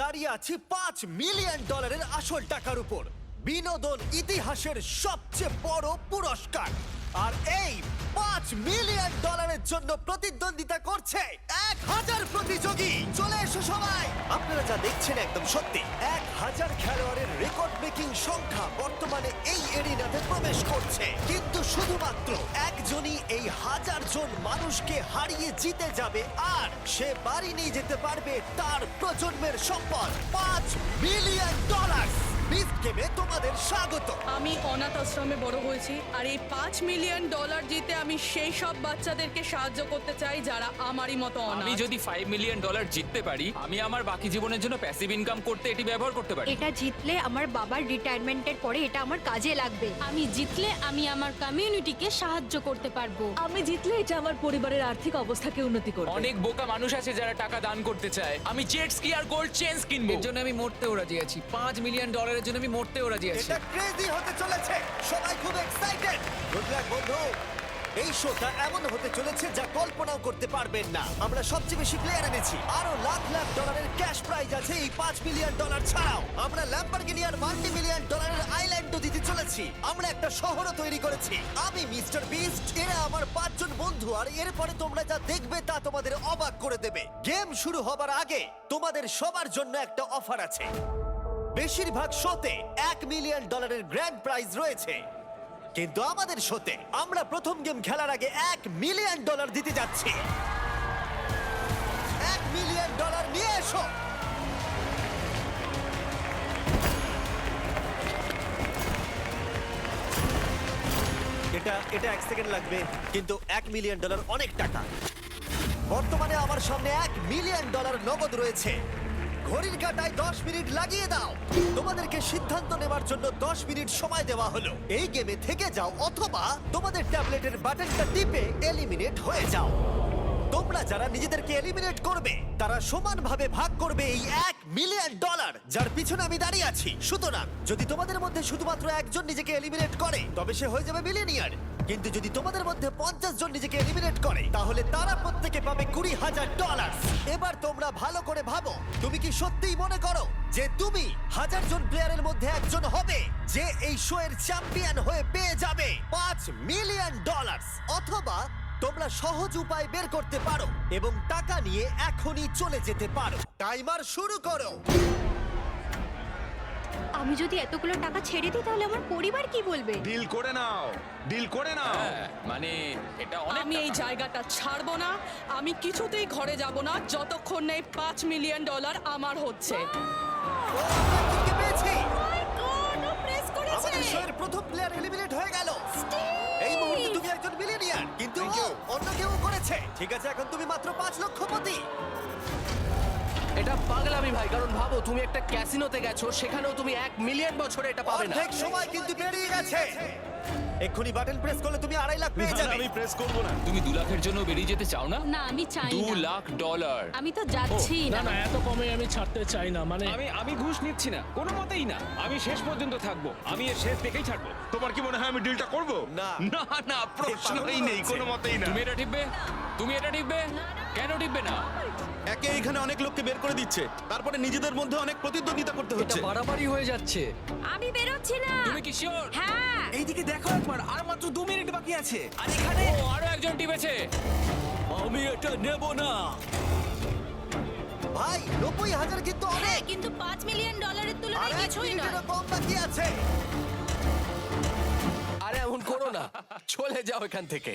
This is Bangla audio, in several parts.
দাঁড়িয়ে আছি পাঁচ মিলিয়ন ডলারের আসল টাকার উপর। বিনোদন ইতিহাসের সবচেয়ে বড় পুরস্কার। আর এই পাঁচ মিলিয়ন ডলারের জন্য প্রতিদ্বন্দ্বিতা করছে এক হাজার প্রতিযোগী। চলে এসো সবাই। আপনারা যা দেখছেন একদম সত্যি। এক হাজার খেলোয়াড়ের রেকর্ড ব্রেকিং সংখ্যা বর্তমানে প্রবেশ করছে। কিন্তু শুধুমাত্র একজনই এই হাজার জন মানুষকে হারিয়ে জিতে যাবে, আর সে বাড়ি নিয়ে যেতে পারবে তার প্রজন্মের সম্পদ। পাঁচ মিলিয়ন ডলার। বিস্ট গেমে তোমাদের স্বাগত। আমি অনাথ আশ্রমে বড় হয়েছি আর এই পাঁচ মিলিয়ন ডলার জিতে আমি সেই সব বাচ্চাদেরকে সাহায্য করতে চাই যারা আমারই মতো আমি অনাথ যদি ফাইভ মিলিয়ন ডলার জিততে পারি আমি আমার বাকি জীবনের জন্য প্যাসিভ ইনকাম করতে এটি ব্যবহার করতে পারি। এটা জিতলে আমার বাবার রিটায়ারমেন্টের পরে এটা আমার কাজে লাগবে। আমি জিতলে আমি আমার কমিউনিটিকে সাহায্য করতে পারব। আমি জিতলে এটা আমার পরিবারের আর্থিক অবস্থাকে উন্নতি করবে। অনেক বোকা মানুষ আছে যারা টাকা দান করতে চায়। আমি জেট স্কি আর গোল্ড চেঞ্জ কিনবো। এর জন্য আমি মরতেও রাজি আছি। পাঁচ মিলিয়ন ডলারের জন্য আমি মরতেও রাজি আছি। এটা ক্রেজি হতে চলেছে। সবাই খুব এক্সাইটেড গুড লাক বন্ধু। এই শোটা এমন হতে চলেছে যা কল্পনাও করতে পারবেন না। আমরা সবচেয়ে বেশি প্লেয়ার এনেছি। আরও লাখ লাখ ডলারের ক্যাশ প্রাইজ আছে এই পাঁচ মিলিয়ন ডলার ছাড়াও। আমরা ল্যাম্বরগিনি আর মাল্টি মিলিয়ন ডলারের আইল্যান্ডও দিতে চলেছি। আমরা একটা শহরও তৈরি করেছি। আমি মিস্টার বিস্ট, এরা আমার পাঁচজন বন্ধু। আর এরপরে তোমরা যা দেখবে তা তোমাদের অবাক করে দেবে। গেম শুরু হবার আগে তোমাদের সবার জন্য একটা অফার আছে। বেশিরভাগ শোতে এক মিলিয়ন ডলারের গ্র্যান্ড প্রাইজ রয়েছে। কিন্তু আমাদের শোতে আমরা প্রথম গেম খেলার আগে এক মিলিয়ন ডলার দিতে যাচ্ছি। এক মিলিয়ন ডলার নিয়ে এসো। এটা এটা এক সেকেন্ড লাগবে, কিন্তু এক মিলিয়ন ডলার অনেক টাকা। বর্তমানে আমার সামনে এক মিলিয়ন ডলার নগদ রয়েছে। ঘড়ির কাঁটায় দশ মিনিট লাগিয়ে দাও। তোমাদেরকে সিদ্ধান্ত নেবার জন্য দশ মিনিট সময় দেওয়া হলো। এই গেমে থেকে যাও অথবা তোমাদের ট্যাবলেটের বাটনটা টিপে এলিমিনেট হয়ে যাও। তোমরা যারা নিজেদেরকে এলিমিনেট করবে, তারা সমানভাবে ভাগ করবে এই এক মিলিয়ন ডলার যার পিছনে আমি দাঁড়িয়ে আছি। সুতরাং, যদি তোমাদের মধ্যে শুধুমাত্র একজন নিজেকে এলিমিনেট করে, তবে সে হয়ে যাবে মিলিয়নিয়ার কিন্তু যদি তোমাদের মধ্যে পঞ্চাশ জন নিজেকে এলিমিনেট করে, তাহলে তারা প্রত্যেকে পাবে কুড়ি হাজার ডলার এবার তোমরা ভালো করে ভাবো, তুমি কি সত্যিই মনে করো যে তুমি হাজার জন প্লেয়ারের মধ্যে একজন হবে যে এই শো এর চ্যাম্পিয়ন হয়ে পেয়ে যাবে? পাঁচ মিলিয়ন ডলার অথবা তোমরা সহজ উপায় বের করতে পারো এবং টাকা নিয়ে এখনই চলে যেতে পারো। টাইমার শুরু করো। আমি যদি এতগুলো টাকা ছেড়ে দিই তাহলে আমার পরিবার কি বলবে? ডিল করে নাও ডিল করে নাও। হ্যাঁ, মানে এটা অনেক আমি এই জায়গাটা ছাড়বো না আমি কিছুতেই ঘরে যাব না যতক্ষণ না এই পাঁচ মিলিয়ন ডলার আমার হচ্ছে। আমাদের শোয়ের প্রথম প্লেয়ার এলিমিনেট হয়ে গেল। এই মুহূর্তে তুমি একজন মিলিয়নিয়ার কিন্তু ও অন্য কেউ করেছে। ঠিক আছে এখন তুমি মাত্র পাঁচ লক্ষপতি এটা পাগলামি ভাই কারণ ভাবো তুমি একটা ক্যাসিনোতে গেছো সেখানেও তুমি এক মিলিয়ন বছরে এটা পাবে না। অর্ধেক সময় কিন্তু পেরিয়ে গেছে। এক্ষুনি বাটন প্রেস করলে তুমি আড়াই লাখ পেয়ে যাবে। আমি প্রেস করব না। তুমি দু লাখের জন্য বেরিয়ে যেতে চাও না? না আমি চাই দু না। লাখ ডলার আমি তো যাচ্ছি না না। না এত কমে আমি ছাড়তে চাই না মানে আমি আমি ঘুষ নিচ্ছি না কোনো মতেই না। আমি শেষ পর্যন্ত থাকব আমি এর শেষ দেখেই ছাড়বো। তোমার কি মনে হয় আমি ডিলটা করব? না। না না প্রশ্নই নেই কোনো মতেই না। তুমি এটা টিপবে? তুমি এটা টিপবে? কেন টিপবে না? একে এখানে অনেক লোককে বের করে দিচ্ছে। তারপরে নিজেদের মধ্যে অনেক প্রতিদ্বন্দ্বিতা করতে এটা হচ্ছে। বাড়াবাড়ি হয়ে যাচ্ছে। আমি বেরোচ্ছি না তুমি কি শিওর হ্যাঁ। এইদিকে দেখো একবার আর মাত্র দু মিনিট বাকি আছে। আর ও আরও একজন টিপেছে। আমি এটা নেব না। ভাই নব্বই হাজার কিন্তু হ্যাঁ অনেক। কিন্তু পাঁচ মিলিয়ন ডলারের আর তুলনায় এক কিছুই নয়। মিনিটেরও কম বাকি আছে। আরে এমন করো না। চলে যাও এখান থেকে।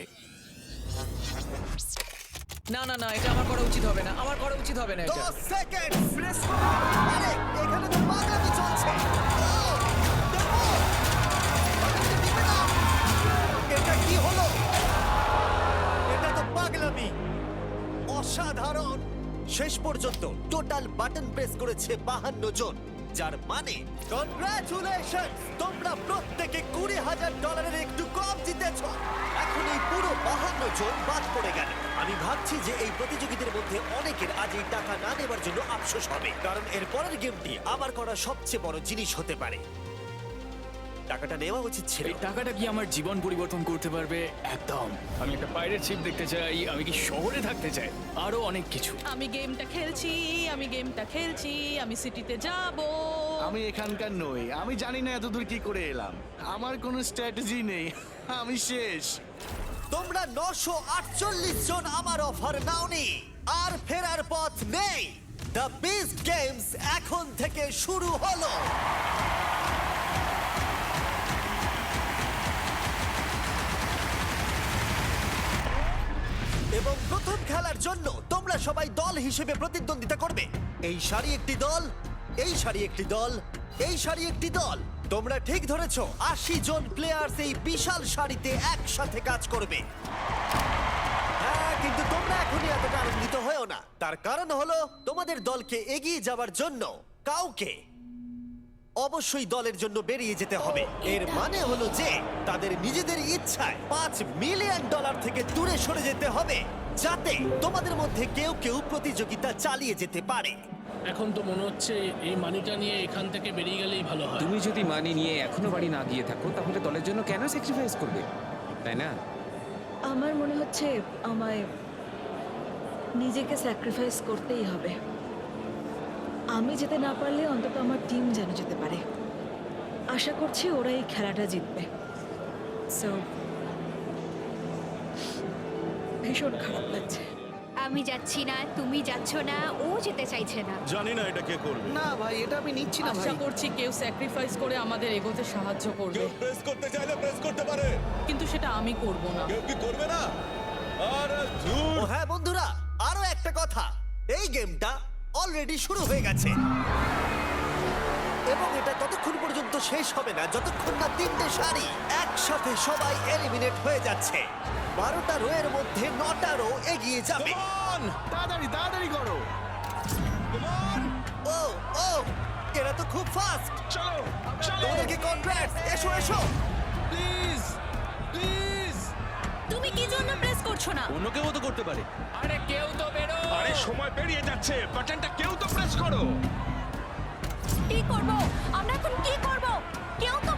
না না না, এটা আমার করা উচিত হবে না। আমার করা উচিত হবে না এটা। দশ সেকেন্ড। আরে, এখানে তো পাগলামি চলছে। এটা কি হলো? এটা তো পাগলামি। অসাধারণ। শেষ পর্যন্ত টোটাল বাটন প্রেস করেছে বাহান্ন জন, যার মানে কনগ্রাচুলেশন তোমরা প্রত্যেকে কুড়ি হাজার ডলারের একটু কম জিতেছ। এখন এই পুরো বাহান্ন জন বাদ পড়ে গেল। আমি ভাবছি যে এই প্রতিযোগীদের মধ্যে অনেকের আজ এই টাকা না নেবার জন্য আফসোস হবে। কারণ এর পরের গেমটি আমার করা সবচেয়ে বড় জিনিস হতে পারে। টাকাটা নেওয়া উচিত ছিল। এই টাকাটা কি আমার জীবন পরিবর্তন করতে পারবে? একদম। আমি একটা পাইরেট শিপ দেখতে চাই আমি কি শহরে থাকতে চাই? আরও অনেক কিছু। আমি গেমটা খেলছি আমি গেমটা খেলছি আমি সিটিতে যাব। আমি এখানকার নই আমি জানি না এতদূর কি করে এলাম। আমার কোনো স্ট্র্যাটেজি নেই আমি শেষ। তোমরা নশো আটচল্লিশ জন আমার অফার নাওনি। আর ফেরার পথ নেই। দ্য বিস্ট গেমস এখন থেকে শুরু হলো। এবং প্রথম খেলার জন্য তোমরা সবাই দল হিসেবে প্রতিদ্বন্দ্বিতা করবে। এই সারি একটি দল, এই সারি একটি দল, এই সারি একটি দল। তোমরা ঠিক ধরেছো, আশি জন প্লেয়ার্স এই বিশাল সারিতে একসাথে কাজ করবে। হ্যাঁ কিন্তু তোমরা এখনই এতটা আনন্দিত হয়েও না। তার কারণ হলো, তোমাদের দলকে এগিয়ে যাওয়ার জন্য কাউকে অবশ্যই দলের জন্য বেরিয়ে যেতে হবে। এর মানে হলো যে, তাদের নিজেদের ইচ্ছায় পাঁচ মিলিয়ন ডলার থেকে দূরে সরে যেতে হবে, যাতে তোমাদের মধ্যে কেউ কেউ প্রতিযোগিতা চালিয়ে যেতে পারে। এখন তো মনে হচ্ছে এই মানিটা নিয়ে এখান থেকে বেরিয়ে গেলেই ভালো হয়। তুমি যদি মানি নিয়ে এখনও বাড়ি না গিয়ে থাকো তাহলে দলের জন্য কেন স্যাক্রিফাইস করবে? তাই না? আমার মনে হচ্ছে আমায় নিজেকে স্যাক্রিফাইস করতেই হবে। আমি যেতে না পারলে অন্তত আমার টিম যেন যেতে পারে। আশা করছি ওরা এই খেলাটা জিতবে। সো ভীষণ খারাপ লাগছে। আমি যাচ্ছি না তুমি যাচ্ছ না ও যেতে চাইছে না। জানি না এটা কে করবে। না ভাই এটা আমি নিচ্ছি না ভাই। আশা করছি কেউ স্যাক্রিফাইস করে আমাদের এগোতে সাহায্য করবে। কেউ প্রেস করতে চাইলে প্রেস করতে পারে। কিন্তু সেটা আমি করব না। কেউ কি করবে না? আর ও হ্যাঁ বন্ধুরা আরও একটা কথা। এই গেমটা অলরেডি শুরু হয়ে গেছে। এবং এটা ততক্ষণ পর্যন্ত শেষ হবে না যতক্ষণ না তিনটে সারি একসাথে সবাই এলিমিনেট হয়ে যাচ্ছে। বারোটা রোয়ের মধ্যে নটা রো এগিয়ে যাবে। তাড়াতাড়ি তাড়াতাড়ি করো। ও ও এরা তো খুব ফাস্ট চলো চলো। কনগ্রাটস এসো এসো। প্লিজ প্লিজ তুমি কি জন্য প্রেস করছ না? অন্য কেউ তো করতে পারে। আরে কেউ তো বেরো। আরে সময় পেরিয়ে যাচ্ছে। বাটনটা কেউ তো প্রেস করো। কি করব? আমরা এখন কি করব? কেউ তো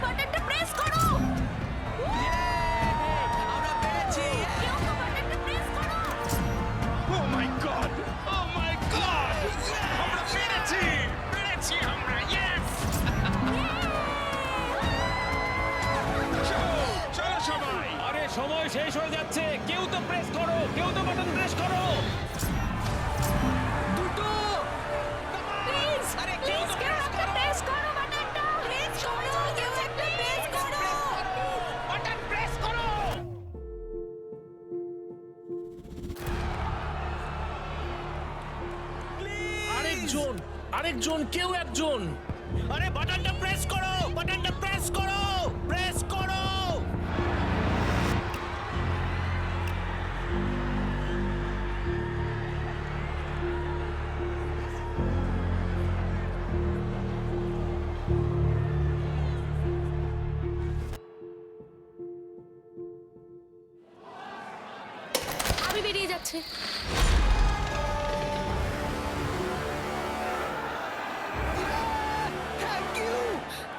শেষ হয়ে যাচ্ছে। কেউ তো প্রেস করো কেউ তো বাটন প্রেস করো। দুটো। প্লিজ প্লিজ কেউ একটা প্রেস করো বাটনটা প্রেস করো কেউ একটা প্রেস করো। বাটন প্রেস করো। আরেকজন আরেকজন কেউ একজন। আরে বাটনটা যাচ্ছে। থ্যাংক ইউ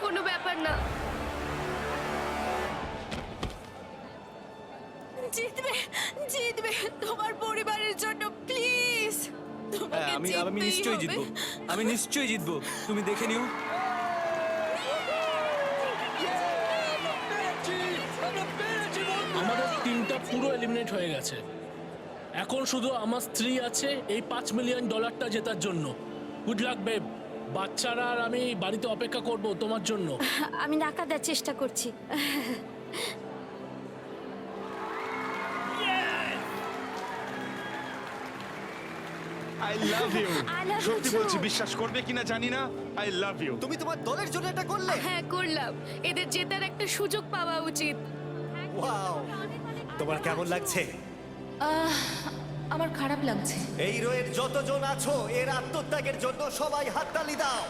কোনো ব্যাপার না। জিতবে জিতবে তোমার পরিবারের জন্য প্লিজ। হ্যাঁ আমি আমি নিশ্চয়ই জিতবো। আমি নিশ্চয়ই জিতবো। তুমি দেখে নিও। আমাদের টিমটা পুরো এলিমিনেট হয়ে গেছে। এখন শুধু আমার স্ত্রী আছে এই পাঁচ মিলিয়ন ডলারটা জেতার জন্য। গুড লাক বেব বাচ্চারা আর আমি বাড়িতে অপেক্ষা করব তোমার জন্য। আমি টাকা দেওয়ার চেষ্টা করছি। I love you I love you সত্যি too. বলছি বিশ্বাস করবে কিনা জানি না। আই লাভ ইউ তুমি তোমার দলের জন্য এটা করলে? হ্যাঁ করলাম। এদের জেতার একটা সুযোগ পাওয়া উচিত। ওয়াও তোমার কেমন লাগছে? আমার খারাপ লাগছে। এই রোয়ের যতজন আছো এর আত্মত্যাগের জন্য সবাই হাততালি দাও।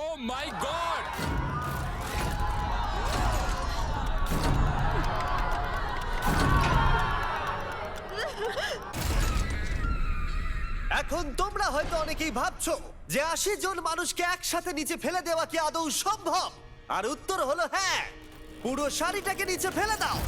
ও মাই গড এখন তোমরা হয়তো অনেকেই ভাবছ যে আশি জন মানুষকে একসাথে নিচে ফেলে দেওয়া কি আদৌ সম্ভব? আর উত্তর হলো হ্যাঁ। পুরো শাড়িটাকে নিচে ফেলে দাও।